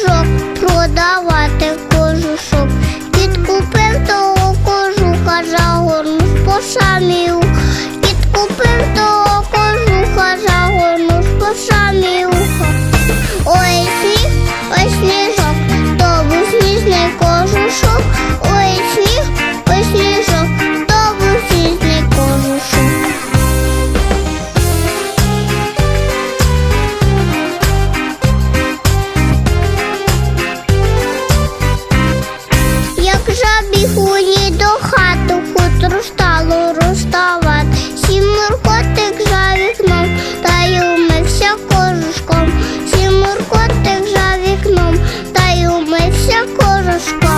кожок, продавати кожушок. Гулі до хату, хутру стало розставати, Сімуркотик за вікном, та й умився кожушком, Сімуркотик за вікном, та й умився кожушком.